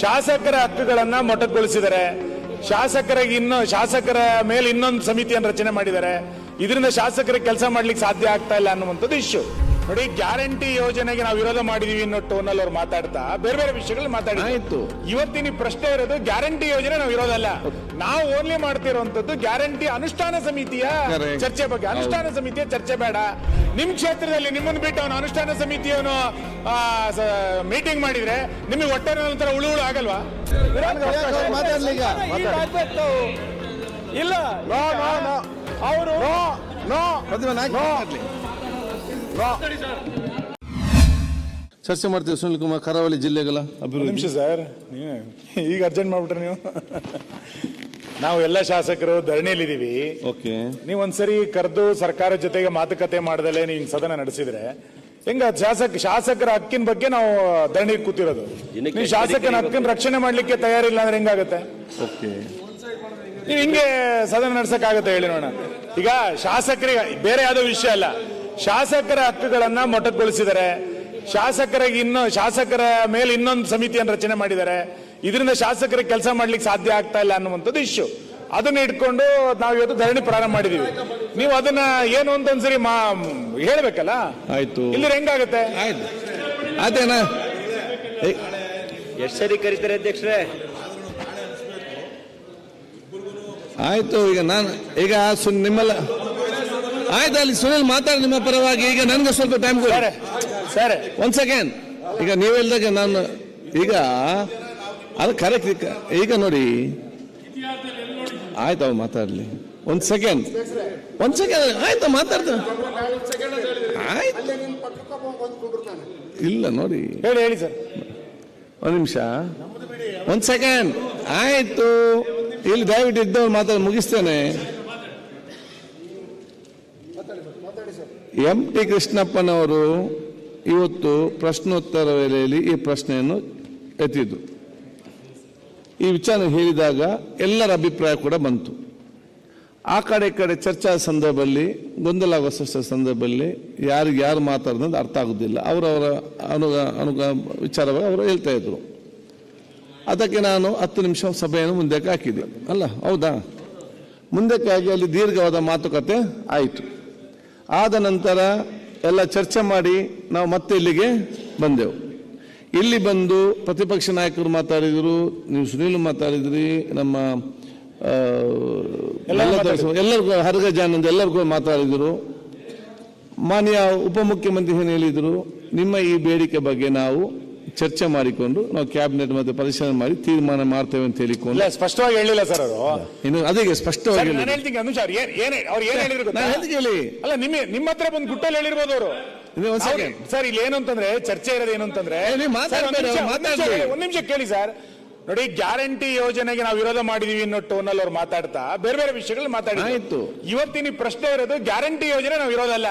ಶಾಸಕರ ಹಕ್ಕುಗಳನ್ನ ಮೊಟಕುಗೊಳಿಸಿದ್ದಾರೆ. ಶಾಸಕರಿಗೆ ಇನ್ನು ಶಾಸಕರ ಮೇಲೆ ಇನ್ನೊಂದು ಸಮಿತಿಯನ್ನು ರಚನೆ ಮಾಡಿದ್ದಾರೆ. ಇದರಿಂದ ಶಾಸಕರಿಗೆ ಕೆಲಸ ಮಾಡ್ಲಿಕ್ಕೆ ಸಾಧ್ಯ ಆಗ್ತಾ ಇಲ್ಲ ಅನ್ನುವಂಥದ್ದು ಇಶ್ಯೂ ನೋಡಿ ಗ್ಯಾರಂಟಿ ಯೋಜನೆಗೆ ನಾವು ವಿರೋಧ ಮಾಡಿದೀವಿ ಅನ್ನೋ ಟೋನಲ್ಲಿ ಅವ್ರು ಮಾತಾಡ್ತಾ ಬೇರೆ ಬೇರೆ ವಿಷಯಗಳು ಮಾತಾಡಿದ್ರು. ಆಯ್ತು. ಇವತ್ತಿನ ಪ್ರಶ್ನೆ ಇರೋದು ಗ್ಯಾರಂಟಿ ಯೋಜನೆ ನಾವು ವಿರೋಧ ಅಲ್ಲ. ನಾವು ಓನ್ಲಿ ಮಾಡ್ತಿರುವಂತದ್ದು ಗ್ಯಾರಂಟಿ ಅನುಷ್ಠಾನ ಸಮಿತಿಯ ಚರ್ಚೆ ಬಗ್ಗೆ. ಅನುಷ್ಠಾನ ಸಮಿತಿಯ ಚರ್ಚೆ ಬೇಡ. ನಿಮ್ ಕ್ಷೇತ್ರದಲ್ಲಿ ನಿಮ್ಮನ್ನು ಬಿಟ್ಟು ಅವನು ಅನುಷ್ಠಾನ ಸಮಿತಿಯವನು ಮೀಟಿಂಗ್ ಮಾಡಿದ್ರೆ ನಿಮಗೆ ಹೊಟ್ಟೆ ನಂತರ ಉಳು ಉಳು ಆಗಲ್ವಾ? ಇಲ್ಲ. ಅವರು ಚರ್ಚೆ ಮಾಡ್ತೀವಿ ಸುನಿಲ್ ಕುಮಾರ್ ಕರಾವಳಿ ಜಿಲ್ಲೆಗಳ ಅಭಿವೃದ್ಧಿ. ನಿಮಿಷ ಸರ್ ಈಗ ಅರ್ಜೆಂಟ್ ಮಾಡ್ಬಿಟ್ರೆ ನೀವು? ನಾವು ಎಲ್ಲ ಶಾಸಕರು ಧರಣಿಯಲ್ಲಿದ್ದೀವಿ. ಓಕೆ. ನೀವು ಒಂದ್ಸರಿ ಕರೆದು ಸರ್ಕಾರ ಜೊತೆಗೆ ಮಾತುಕತೆ ಮಾಡದಲೆ ನೀವು ಸದನ ನಡೆಸಿದ್ರೆ ಹೆಂಗ ಶಾಸಕ ಶಾಸಕರ ಹಕ್ಕಿನ ಬಗ್ಗೆ ನಾವು ಧರಣಿ ಕೂತಿರೋದು. ನೀವು ಶಾಸಕನ ಹಕ್ಕಿನ ರಕ್ಷಣೆ ಮಾಡ್ಲಿಕ್ಕೆ ತಯಾರಿಲ್ಲ ಅಂದ್ರೆ ಹೆಂಗಾಗತ್ತೆ? ಓಕೆ. ನೀವು ಹಿಂಗೆ ಸದನ ನಡ್ಸಕ್ ಆಗುತ್ತೆ ಹೇಳಿ ನೋಡೋಣ. ಈಗ ಶಾಸಕರಿಗೆ ಬೇರೆ ಯಾವ್ದೋ ವಿಷಯ ಅಲ್ಲ. ಶಾಸಕರ ಹಕ್ಕುಗಳನ್ನ ಮೊಟಕುಗೊಳಿಸಿದ್ದಾರೆ. ಶಾಸಕರಿಗೆ ಇನ್ನು ಶಾಸಕರ ಮೇಲೆ ಇನ್ನೊಂದು ಸಮಿತಿಯನ್ನು ರಚನೆ ಮಾಡಿದ್ದಾರೆ. ಇದರಿಂದ ಶಾಸಕರಿಗೆ ಕೆಲಸ ಮಾಡ್ಲಿಕ್ಕೆ ಸಾಧ್ಯ ಆಗ್ತಾ ಇಲ್ಲ ಅನ್ನುವಂಥದ್ದು ಇಶ್ಯೂ ಅದನ್ನ ಇಟ್ಕೊಂಡು ನಾವು ಇವತ್ತು ಧರಣಿ ಪ್ರಾರಂಭ ಮಾಡಿದೀವಿ ನೀವು ಅದನ್ನ ಏನು ಅಂತ ಒಂದ್ಸರಿ ಮಾ ಹೇಳ್ಬೇಕಲ್ಲ? ಆಯ್ತು. ಇಲ್ಲಿ ಹೆಂಗಾಗತ್ತೆ? ಆಯ್ತು. ಆಯ್ತೇನಾ ಏ, ಎಷ್ಟು ಸರಿ ಕರೀತಾರೆ ಅಧ್ಯಕ್ಷರೇ? ಆಯ್ತು ಈಗ ನಾನು ಈಗ ಸುನ್ ನಿಮ್ಮೆಲ್ಲ ಆಯ್ತು ಅಲ್ಲಿ ಸುನಿಲ್ ಮಾತಾಡಿ ನಿಮ್ಮ ಪರವಾಗಿ. ಈಗ ನನಗೆ ಸ್ವಲ್ಪ ಟೈಮ್ ಕೊಡಿ. ಸರಿ ಒಂದ್ ಸೆಕೆಂಡ್ ಈಗ ನೀವು ಹೇಳಿದಾಗ ನಾನು ಈಗ ಅದು ಕರೆಕ್ಟ್ ಈಗ ನೋಡಿ. ಆಯ್ತು ಅವ್ ಮಾತಾಡ್ಲಿ. ಒಂದ್ ಸೆಕೆಂಡ್ ಒಂದ್ ಸೆಕೆಂಡ್ ಆಯ್ತು ಮಾತಾಡ್ತ. ಆಯ್ತು. ಇಲ್ಲ ನೋಡಿ. ಹೇಳಿ ಹೇಳಿ ಸರ್. ಒಂದ್ ನಿಮಿಷ. ಒಂದ್ ಸೆಕೆಂಡ್ ಆಯ್ತು. ಇಲ್ಲಿ ದಯವಿಟ್ಟು ಇದ್ದವ್ರು ಮಾತಾಡಿ ಮುಗಿಸ್ತೇನೆ. ಎಂ ಟಿ ಕೃಷ್ಣಪ್ಪನವರು ಇವತ್ತು ಪ್ರಶ್ನೋತ್ತರ ವೇಳೆಯಲ್ಲಿ ಈ ಪ್ರಶ್ನೆಯನ್ನು ಎತ್ತಿದ್ದು. ಈ ವಿಚಾರ ಹೇಳಿದಾಗ ಎಲ್ಲರ ಅಭಿಪ್ರಾಯ ಕೂಡ ಬಂತು. ಆ ಕಡೆ ಕಡೆ ಚರ್ಚಾ ಸಂದರ್ಭದಲ್ಲಿ ಗೊಂದಲ ಆಗುವಷ್ಟು ಸಂದರ್ಭದಲ್ಲಿ ಯಾರಿಗೆ ಯಾರು ಮಾತಾಡೋದು ಅರ್ಥ ಆಗೋದಿಲ್ಲ. ಅವರವರ ಅನುಗ ಅನುಗ, ವಿಚಾರವಾಗಿ ಅವರು ಹೇಳ್ತಾ ಇದ್ರು. ಅದಕ್ಕೆ ನಾನು ಹತ್ತು ನಿಮಿಷ ಸಭೆಯನ್ನು ಮುಂದಕ್ಕೆ ಹಾಕಿದೆ. ಅಲ್ಲ, ಹೌದಾ? ಮುಂದಕ್ಕೆ ಆಗಿ ಅಲ್ಲಿ ದೀರ್ಘವಾದ ಮಾತುಕತೆ ಆಯಿತು. ಆದ ನಂತರ ಎಲ್ಲ ಚರ್ಚೆ ಮಾಡಿ ನಾವು ಮತ್ತೆ ಇಲ್ಲಿಗೆ ಬಂದೆವು. ಇಲ್ಲಿ ಬಂದು ಪ್ರತಿಪಕ್ಷ ನಾಯಕರು ಮಾತಾಡಿದರು ನೀವು ಸುನೀಲ್ ಮಾತಾಡಿದ್ರಿ ನಮ್ಮ ಎಲ್ಲರಿಗೂ ಹರಗಜಾನಂದ್ ಎಲ್ಲರಿಗೂ ಮಾತಾಡಿದರು. ಮಾನ್ಯ ಉಪಮುಖ್ಯಮಂತ್ರಿ ಏನು ಹೇಳಿದರು ನಿಮ್ಮ ಈ ಬೇಡಿಕೆ ಬಗ್ಗೆ ನಾವು ಚರ್ಚೆ ಮಾಡಿಕೊಂಡು ನಾವು ಕ್ಯಾಬಿನೆಟ್ ಮತ್ತೆ ಪರಿಶೀಲನೆ ಮಾಡಿ ತೀರ್ಮಾನ ಮಾಡ್ತೇವೆ ಅಂತ ಹೇಳಿಕೊಂಡು. ಸ್ಪಷ್ಟವಾಗಿ ಹೇಳಿಲ್ಲ ಸರ್ ಅವರು. ಇನ್ನು ಅದೇ ಸ್ಪಷ್ಟವಾಗಿ ನಾನು ಹೇಳ್ತೀನಿ ಅನುಷ ಅವ್ರು ಏನ್ ಏನ್ ಅವ್ರು ಏನ್ ಹೇಳಿದ್ರು ಗೊತ್ತಾ? ನಾನು ಹೇಳ್ತೀನಿ ಹೇಳಿ. ಅಲ್ಲ ನಿಮ್ಮ ನಿಮ್ಮ ಹತ್ರ ಬಂದು ಗುಟ್ಟಲ್ಲಿ ಹೇಳಿರ್ಬೋದು ಅವರು. ಸರ್ ಇಲ್ಲಿ ಏನು ಅಂತಂದ್ರೆ ಚರ್ಚೆ ಇರೋದು ಏನು ಅಂತಂದ್ರೆ ಒಂದ್ ನಿಮಿಷ ಕೇಳಿ ಸರ್. ನೋಡಿ ಗ್ಯಾರಂಟಿ ಯೋಜನೆಗೆ ನಾವು ವಿರೋಧ ಮಾಡಿದೀವಿ ಅನ್ನೋ ಟೋನಲ್ಲಿ ಅವ್ರು ಮಾತಾಡ್ತಾ ಬೇರೆ ಬೇರೆ ವಿಷಯಗಳು ಮಾತಾಡಿದ್ರು. ಇವತ್ತಿನ ಪ್ರಶ್ನೆ ಇರೋದು ಗ್ಯಾರಂಟಿ ಯೋಜನೆ ನಾವು ವಿರೋಧ ಅಲ್ಲ.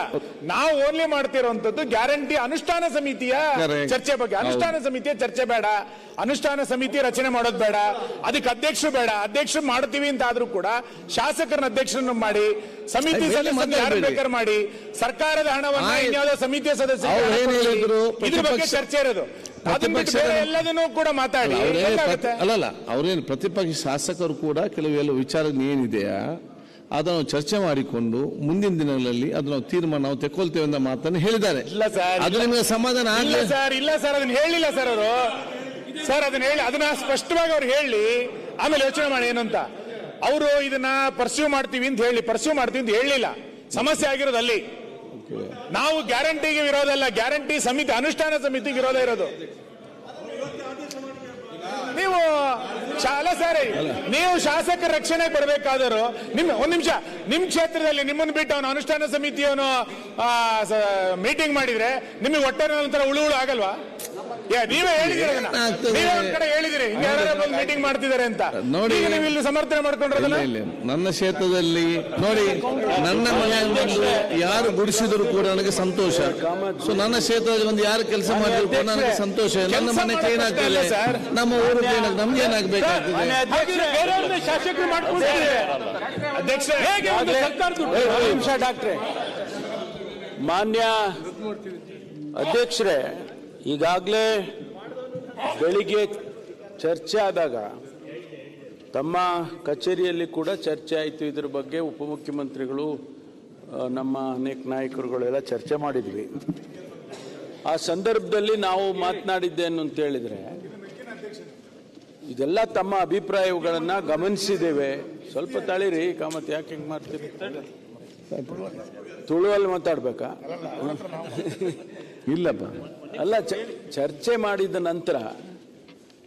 ನಾವು ಓನ್ಲಿ ಮಾಡ್ತಿರುವಂತದ್ದು ಗ್ಯಾರಂಟಿ ಅನುಷ್ಠಾನ ಸಮಿತಿಯ ಚರ್ಚೆ ಬಗ್ಗೆ. ಅನುಷ್ಠಾನ ಸಮಿತಿಯ ಚರ್ಚೆ ಬೇಡ. ಅನುಷ್ಠಾನ ಸಮಿತಿ ರಚನೆ ಮಾಡೋದು ಬೇಡ. ಅದಕ್ಕೆ ಅಧ್ಯಕ್ಷರು ಬೇಡ. ಅಧ್ಯಕ್ಷರು ಮಾಡ್ತೀವಿ ಅಂತ ಆದ್ರೂ ಕೂಡ ಶಾಸಕರನ್ನ ಅಧ್ಯಕ್ಷರನ್ನು ಮಾಡಿ ಸಮಿತಿ ಸದಸ್ಯರು ಮಾಡಿ ಸರ್ಕಾರದ ಹಣವನ್ನ. ಇನ್ಯಾವುದೋ ಸಮಿತಿಯ ಸದಸ್ಯರು? ಇದ್ರ ಬಗ್ಗೆ ಚರ್ಚೆ ಇರೋದು. ಎಲ್ಲದನ್ನೂ ಕೂಡ ಮಾತಾಡಿ? ಅಲ್ಲಲ್ಲ ಅವರೇನು ಪ್ರತಿಪಕ್ಷ ಶಾಸಕರು ಕೂಡ ಕೆಲವೆಲ್ಲ ವಿಚಾರ ಏನಿದೆಯಾ ಅದನ್ನು ಚರ್ಚೆ ಮಾಡಿಕೊಂಡು ಮುಂದಿನ ದಿನಗಳಲ್ಲಿ ಅದನ್ನು ತೀರ್ಮಾನ ನಾವು ತೆಕ್ಕೊಳ್ತೇವೆ ಅಂತ ಮಾತನ್ನು ಹೇಳಿದ್ದಾರೆ. ಇಲ್ಲ ಸರ್ ಅದು ನಿಮಗೆ ಸಮಾಧಾನ ಇಲ್ಲ ಆಗಲಿ. ಸರ್ ಇಲ್ಲ ಸರ್ ಅದನ್ನ ಹೇಳಿಲ್ಲ ಸರ್ ಅವರು. ಸರ್ ಅದನ್ನ ಹೇಳಿ ಅದನ್ನ ಸ್ಪಷ್ಟವಾಗಿ ಅವ್ರು ಹೇಳಿ ಆಮೇಲೆ ಯೋಚನೆ ಮಾಡಿ ಏನು ಅಂತ. ಅವರು ಇದನ್ನ ಪರ್ಸ್ಯೂ ಮಾಡ್ತೀವಿ ಅಂತ ಹೇಳಿ ಪರ್ಸ್ಯೂ ಮಾಡ್ತೀವಿ ಅಂತ ಹೇಳಲಿಲ್ಲ ಸಮಸ್ಯೆ ಆಗಿರೋದು ಅಲ್ಲಿ. ನಾವು ಗ್ಯಾರಂಟಿಗೆ ವಿರೋಧ ಅಲ್ಲ ಗ್ಯಾರಂಟಿ ಸಮಿತಿ ಅನುಷ್ಠಾನ ಸಮಿತಿಗೆ ವಿರೋಧ ಇರೋದು. ನೀವು ಶಾಲ ಸರಿ ನೀವು ಶಾಸಕರ ರಕ್ಷಣೆ ಕೊಡಬೇಕಾದರೂ ನಿಮ್ ಒಂದ್ ನಿಮಿಷ ನಿಮ್ ಕ್ಷೇತ್ರದಲ್ಲಿ ನಿಮ್ಮನ್ನು ಬಿಟ್ಟು ಅವನು ಅನುಷ್ಠಾನ ಸಮಿತಿಯವನು ಮೀಟಿಂಗ್ ಮಾಡಿದ್ರೆ ನಿಮಗೆ ಹೊಟ್ಟೆ ನಂತರ ಉಳು ಉಳು ಆಗಲ್ವಾ ನೀವೇ ಹೇಳಿದಿರಿ? ನೀವೇ ಒಂದ್ ಕಡೆ ಹೇಳಿದಿರಿ ಹಿಂಗೆ ಯಾರು ಬಂದು ಮೀಟಿಂಗ್ ಮಾಡ್ತಿದ್ದಾರೆ ಅಂತ. ನೋಡಿ. ನೀವು ಇಲ್ಲಿ ಸಮರ್ಥನೆ ಮಾಡ್ಕೊಂಡ್ರಲ್ಲ ಮಾಡ್ಕೊಂಡ್ರದಲ್ಲ ನನ್ನ ಕ್ಷೇತ್ರದಲ್ಲಿ ನೋಡಿ ನನ್ನ ಮನೆಯಲ್ಲಿ ಬಂದು ಯಾರು ಗುಡಿಸಿದ್ರು ಕೂಡ ನನಗೆ ಸಂತೋಷ. ಸೊ ನನ್ನ ಕ್ಷೇತ್ರದಲ್ಲಿ ಒಂದು ಯಾರು ಕೆಲಸ ಮಾಡಿದ್ರು ಕೂಡ ನನಗೆ ಸಂತೋಷ. ನನ್ನ ಮನೆ ಕ್ಲೀನ್ ಅಲ್ಲ ನಮ್ಮ ಊರು ಕ್ಲೀನ್ ಆಗ್ತದೆ ನಮ್ಗೆ ಏನಾಗಬೇಕಾಗ್ತದೆ ಬೇರೆಯವ್ರನ್ನ ಶಾಸಕರು ಮಾಡ್ಕೊಂಡಿದ್ದಾರೆ ಅಧ್ಯಕ್ಷ ನಿಮಿಷ ಡಾಕ್ಟ್ರೆ. ಮಾನ್ಯ ಅಧ್ಯಕ್ಷರೇ ಈಗಾಗಲೇ ಬೆಳಿಗ್ಗೆ ಚರ್ಚೆ ಆದಾಗ ತಮ್ಮ ಕಚೇರಿಯಲ್ಲಿ ಕೂಡ ಚರ್ಚೆ ಆಯಿತು. ಇದ್ರ ಬಗ್ಗೆ ಉಪಮುಖ್ಯಮಂತ್ರಿಗಳು ನಮ್ಮ ಅನೇಕ ನಾಯಕರುಗಳೆಲ್ಲ ಚರ್ಚೆ ಮಾಡಿದ್ವಿ. ಆ ಸಂದರ್ಭದಲ್ಲಿ ನಾವು ಮಾತನಾಡಿದ್ದೇನು ಅಂತ ಹೇಳಿದ್ರೆ ಇದೆಲ್ಲ ತಮ್ಮ ಅಭಿಪ್ರಾಯಗಳನ್ನು ಗಮನಿಸಿದ್ದೇವೆ. ಸ್ವಲ್ಪ ತಳಿರಿ ಕಾಮತ್ ಯಾಕೆ ಹಿಂಗೆ ಮಾಡ್ತೀರಿ? ತುಳುವಲ್ಲಿ ಮಾತಾಡ್ಬೇಕಾ? ಇಲ್ಲಪ್ಪ. ಅಲ್ಲ ಚರ್ಚೆ ಮಾಡಿದ ನಂತರ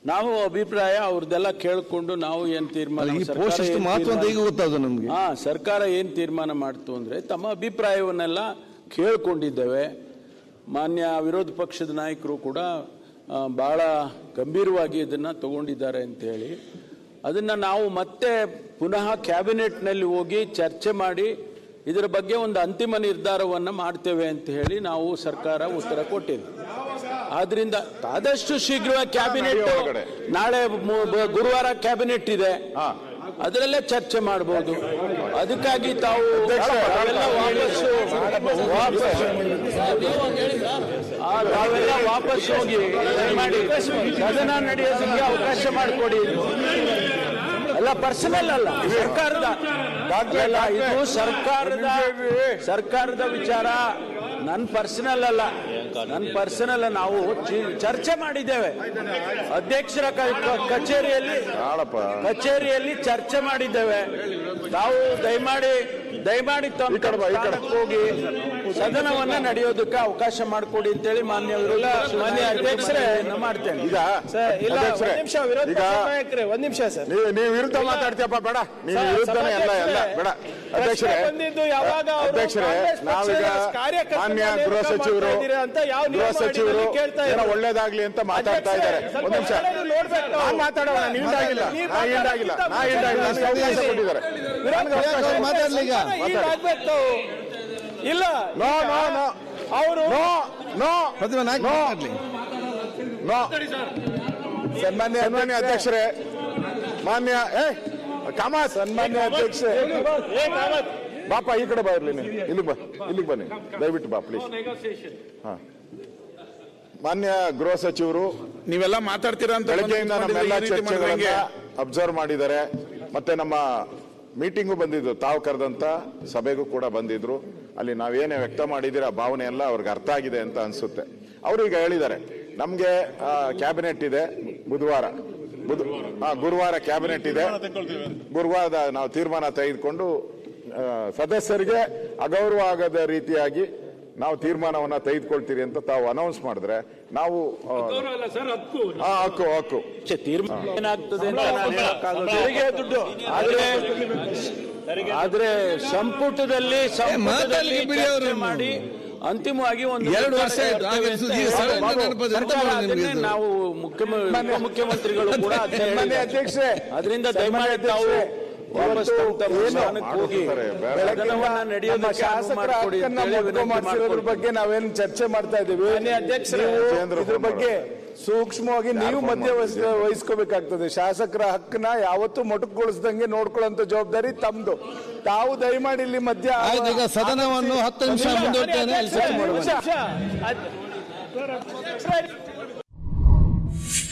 ನಾವು ಅಭಿಪ್ರಾಯ ಅವ್ರದ್ದೆಲ್ಲ ಕೇಳಿಕೊಂಡು ನಾವು ಏನ್ ತೀರ್ಮಾನ- ಹಾ ಸರ್ಕಾರ ಏನ್ ತೀರ್ಮಾನ ಮಾಡ್ತು ಅಂದ್ರೆ ತಮ್ಮ ಅಭಿಪ್ರಾಯವನ್ನೆಲ್ಲ ಕೇಳ್ಕೊಂಡಿದ್ದೇವೆ. ಮಾನ್ಯ ವಿರೋಧ ಪಕ್ಷದ ನಾಯಕರು ಕೂಡ ಬಹಳ ಗಂಭೀರವಾಗಿ ಇದನ್ನು ತಗೊಂಡಿದ್ದಾರೆ ಅಂತ ಹೇಳಿ. ಅದನ್ನ ನಾವು ಮತ್ತೆ ಪುನಃ ಕ್ಯಾಬಿನೆಟ್ನಲ್ಲಿ ಹೋಗಿ ಚರ್ಚೆ ಮಾಡಿ ಇದರ ಬಗ್ಗೆ ಒಂದು ಅಂತಿಮ ನಿರ್ಧಾರವನ್ನು ಮಾಡ್ತೇವೆ ಅಂತ ಹೇಳಿ ನಾವು ಸರ್ಕಾರ ಉತ್ತರ ಕೊಟ್ಟಿದೆ. ಆದ್ರಿಂದ ಆದಷ್ಟು ಶೀಘ್ರ ಕ್ಯಾಬಿನೆಟ್ ನಾಳೆ ಗುರುವಾರ ಕ್ಯಾಬಿನೆಟ್ ಇದೆ. ಅದರಲ್ಲೇ ಚರ್ಚೆ ಮಾಡಬಹುದು ಅದಕ್ಕಾಗಿ ತಾವು ವಾಪಸ್ಸು ತಾವೆಲ್ಲ ವಾಪಸ್ ಹೋಗಿ. ಮಾಡಿ. ಸದನ ನಡೆಯೋದಕ್ಕೆ ಅವಕಾಶ ಮಾಡಿಕೊಡಿ. ಅಲ್ಲ ಪರ್ಸನಲ್ ಅಲ್ಲ ಸರ್ಕಾರದ. ಅಲ್ಲ, ಇದು ಸರ್ಕಾರದ ಸರ್ಕಾರದ ವಿಚಾರ. ನನ್ನ ಪರ್ಸನಲ್ ಅಲ್ಲ. ನನ್ನ ಪರ್ಸನಲ್ ನಾವು ಚರ್ಚೆ ಮಾಡಿದ್ದೇವೆ. ಅಧ್ಯಕ್ಷರ ಕಚೇರಿಯಲ್ಲಿ ಕಚೇರಿಯಲ್ಲಿ ಚರ್ಚೆ ಮಾಡಿದ್ದೇವೆ. ತಾವು ದಯಮಾಡಿ ದಯಮಾಡಿ ತಮ್ಮ ಹೋಗಿ ಸದನವನ್ನ ನಡೆಯೋದಕ್ಕೆ ಅವಕಾಶ ಮಾಡಿಕೊಡಿ ಅಂತೇಳಿ ಹೇಳಿ ಮಾನ್ಯ ಅಧ್ಯಕ್ಷರೇ, ಮಾಡ್ತೇನೆ. ಈಗ ಸರ್ ಇಲ್ಲ ಒಂದ್ ನಿಮಿಷ ವಿರೋಧ ಪಕ್ಷದ ನಾಯಕರೇ ಒಂದ್ ನಿಮಿಷ ಸರ್. ನೀವು ನೀವು ವಿರುದ್ಧ ಮಾತಾಡ್ತೀಯಪ್ಪ ಬೇಡ. ನೀವು ವಿರುದ್ಧನೇ ಎಲ್ಲ ಎಲ್ಲ ಬೇಡ. ಅಧ್ಯಕ್ಷರೇ ಬಂದಿದ್ದು ಯಾವಾಗ ಅವರು ಅಧ್ಯಕ್ಷರೇ ನಾವೀಗ ಮಾನ್ಯ ಗೃಹ ಸಚಿವರು ಅಂತ ಯಾವ ಗೃಹ ಸಚಿವರು ಏನೋ? ಒಳ್ಳೇದಾಗ್ಲಿ ಅಂತ ಮಾತಾಡ್ತಾ ಇದ್ದಾರೆ. ಒಂದ್ ನಿಮಿಷ. ನಾನ್ ಮಾತಾಡೋಣ ನೀವು ಹಿಂದಾಗಿಲ್ಲ ನೀವು ನಾ ಹಿಂದಾಗಿಲ್ಲ ನಾ ಮಾತಾಡೋಕ್ಕಿಂತ ಹಿಂದಾಗಿಲ್ಲ ನನಗೆ ಅವಕಾಶ ಕೊಟ್ಟಿದ್ದಾರೆ. ಇಲ್ಲ ನೋ ನೋ ನೋ. ಅವರು ನೋ ನೋ. ನಾಯಕ್ ನೋ. ಮಾತಾಡ್ಲಿ. ನೋ. ಸನ್ಮಾನ್ಯ ಸನ್ಮಾನ್ಯ ಅಧ್ಯಕ್ಷರೇ. ಮಾನ್ಯ ಏ ಕಾಮ ಸನ್ಮಾನ್ಯ ಅಧ್ಯಕ್ಷ ಬಾಪ ಈ ಕಡೆ ಬಾ ಇರ್ಲಿ ನೀನು. ಇಲ್ಲಿಗೆ ಬಾ ಇಲ್ಲಿಗೆ ಬನ್ನಿ ದಯವಿಟ್ಟು ಬಾ ಪ್ಲೀಸ್ ಹಾ. ಮಾನ್ಯ ಗೃಹ ಸಚಿವರು ನೀವೆಲ್ಲ ಮಾತಾಡ್ತೀರಾ ಅಂತ ಬೆಳಗ್ಗೆಯಿಂದ ನಮ್ಮೆಲ್ಲ ಚರ್ಚೆಗಳನ್ನ ಅಬ್ಸರ್ವ್ ಮಾಡಿದ್ದಾರೆ. ಮತ್ತೆ ನಮ್ಮ ಮೀಟಿಂಗು ಬಂದಿದ್ದು ತಾವು ಕರೆದಂತ ಸಭೆಗೂ ಕೂಡ ಬಂದಿದ್ರು. ಅಲ್ಲಿ ನಾವೇನೇ ವ್ಯಕ್ತ ಮಾಡಿದಿರ ಆ ಭಾವನೆ ಎಲ್ಲ ಅವ್ರಿಗೆ ಅರ್ಥ ಆಗಿದೆ ಅಂತ ಅನ್ಸುತ್ತೆ. ಅವರು ಈಗ ಹೇಳಿದ್ದಾರೆ, ನಮಗೆ ಕ್ಯಾಬಿನೆಟ್ ಇದೆ ಬುಧವಾರ. ಬುಧ ಗುರುವಾರ ಕ್ಯಾಬಿನೆಟ್ ಇದೆ. ಗುರುವಾರ ನಾವು ತೀರ್ಮಾನ ತೆಗೆದುಕೊಂಡು ಸದಸ್ಯರಿಗೆ ಅಗೌರವ ಆಗದ ರೀತಿಯಾಗಿ ನಾವು ತೀರ್ಮಾನವನ್ನ ತೆಗೆದುಕೊಳ್ತೀರಿ ಅಂತ ತಾವು ಅನೌನ್ಸ್ ಮಾಡಿದ್ರೆ ನಾವು ಹಕ್ಕು. ಹಕ್ಕು ದುಡ್ಡು. ಆದ್ರೆ ಆದ್ರೆ ಸಂಪುಟದಲ್ಲಿ ಮಾಡಿ ಅಂತಿಮವಾಗಿ ಒಂದು ಎರಡು ವರ್ಷ? ನಾವು ಮುಖ್ಯಮ ಮುಖ್ಯಮಂತ್ರಿಗಳು ಕೂಡ ಅದರಿಂದ ದಯಮಾಡಿ ಮಾಡಿಸಿರೋದ್ರ ಬಗ್ಗೆ ನಾವೇನು ಚರ್ಚೆ ಮಾಡ್ತಾ ಇದ್ದೀವಿ? ಇದ್ರ ಬಗ್ಗೆ ಸೂಕ್ಷ್ಮವಾಗಿ ನೀವು ಮಧ್ಯ ವಹಿಸ್- ವಹಿಸ್ಕೋಬೇಕಾಗ್ತದೆ ಶಾಸಕರ ಹಕ್ಕನ್ನ ಯಾವತ್ತೂ ಮೊಟಕುಗೊಳಿಸ್ದಂಗೆ ನೋಡ್ಕೊಳ್ಳೋಂತ ಜವಾಬ್ದಾರಿ ತಮ್ದು. ತಾವು ದಯಮಾಡಿ ಇಲ್ಲಿ ಮಧ್ಯ ಆಯ್ತು ಈಗ ಸದನವನ್ನು ಹತ್ತು ನಿಮಿಷ ಮುಂದೂಡ್ತೇನೆ.